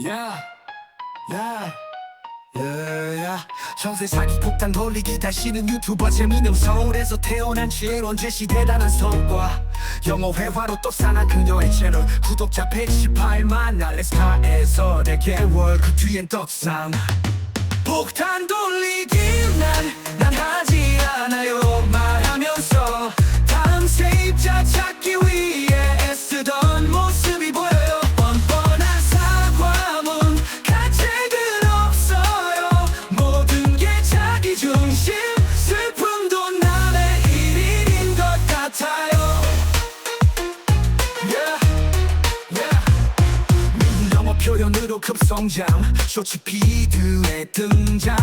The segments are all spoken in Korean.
Yeah, yeah, yeah. 전세 사기 폭탄 돌리기 다시는 유튜버 재미는 서울에서 태어난 최원재 대단한 성과. 영어 회화로 또 사나 그녀의 채널. 구독자 118만 알래스카에서 4개월 그 뒤엔 떡상. 폭탄 돌리기 난, 난 하지 않아요 표현으로 급성장. 쇼츠 피드에 등장.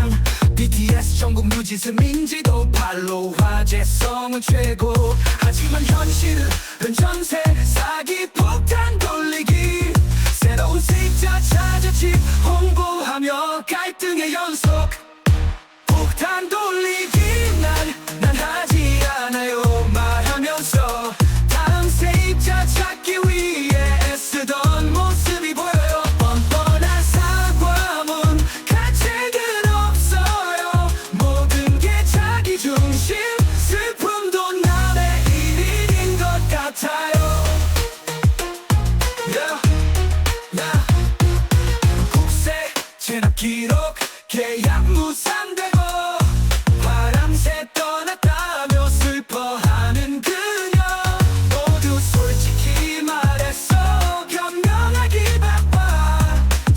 BTS 전국 뉴지스 민지도 팔로우 화제성은 최고. 하지만 현실은 전세 사기 폭탄 기록 계약 무산되고 바람새 떠났다며 슬퍼하는 그녀. 모두 솔직히 말했어. 변명하기 바빠.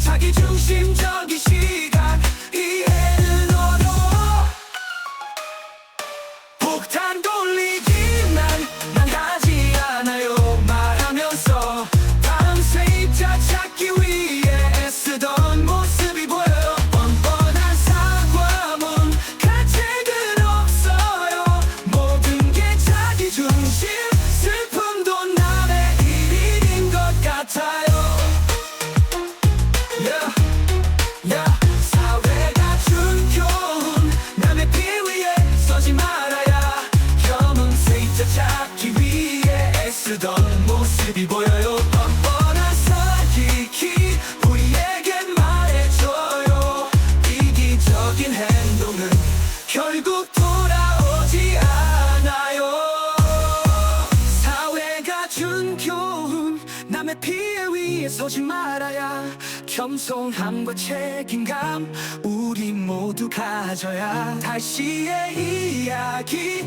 자기 중심적인 시각 이해는 어려워. 폭탄 돌 모습이 보여요. 뻔뻔한 사기기 우리에게 말해줘요. 이기적인 행동은 결국 돌아오지 않아요. 사회가 준 교훈 남의 피해 위에 서지 말아야 겸손함과 책임감 우리 모두 가져야. 다시의 이야기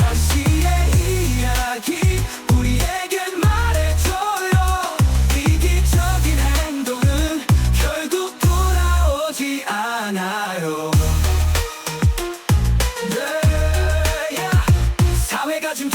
어떤 시의 이야기 우리에게 말해줘요 이기적인 행동은 결국 돌아오지 않아요 네, yeah. 사회가 지금